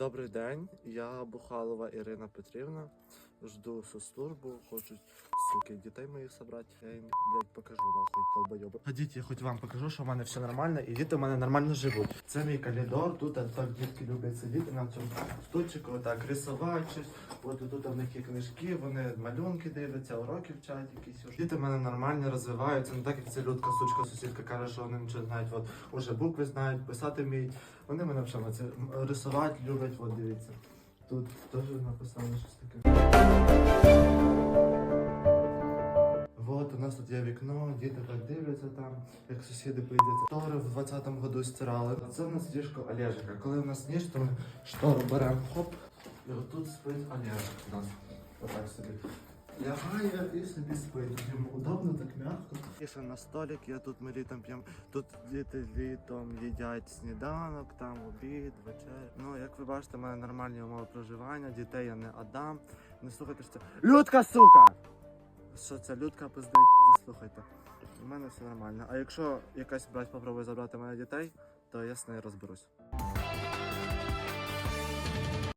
Добрий день, я Бухалова Ірина Петрівна. Жду соцслужбу, хочуть, суки, дітей моїх собрати. Я їм, блядь, покажу нахуй, толбойоби. Ходіть, я хоч вам покажу, що в мене все нормально, і діти в мене нормально живуть. Це мій коридор, тут так дітки люблять сидіти на цьому стульчику, так, рисувати щось. От тут в них є книжки, вони малюнки дивляться, уроки вчать якісь. Діти в мене нормально розвиваються, не так як ця людка, сучка, сусідка каже, що вони нічого знають, от уже букви знають, писати вміють. Вони мене вчили рисувати люблять, от дивіться. Тут теж написано щось таке. Вот у нас тут є вікно, діти так дивляться там, як сусіди поїдять. Штори в 20-му году стирали. Це у нас ліжко Олежика. Коли у нас ніж, то ми штору беремо, хоп, і отут спить Олежик у нас. Отак собі. Лягає і собі спить. Йому удобно, так м'яко. Пише на столик, я тут ми літом п'ємо. Тут діти літом їдять сніданок, там обід, вечер. Ну, як ви бачите, в мене нормальні умови проживання, дітей я не отдам. Не слухайте, що це. Людка, сука! Що це людка пиздить, не слухайте. У мене все нормально. А якщо якась брать попробує забрати мене дітей, то я з нею розберусь.